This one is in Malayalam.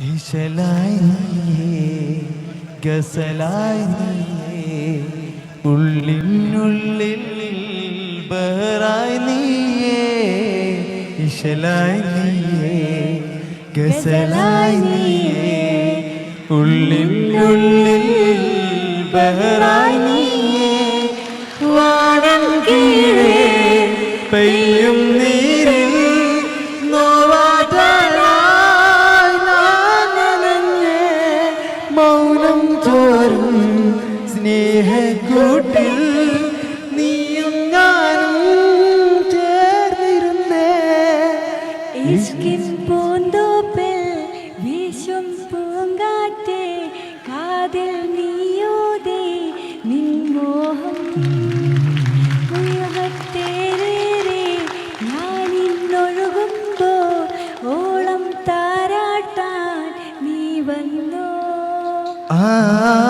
ഇശലായി ഗസലായി ബഹറായി ഇശലായി ഗസലായി ബഹറായി മൗനം ചോരും സ്നേഹക്കൂട്ടിൽ നീയും ഞാനും ചേർന്നിരുന്നേ. ഇഷ്കിൻ പൂന്തോപ്പിൽ വീശും പൂങ്കാറ്റേ കാതിൽ നീയോതേ നിൻമോഹം ഉയർത്തേരേറെ ah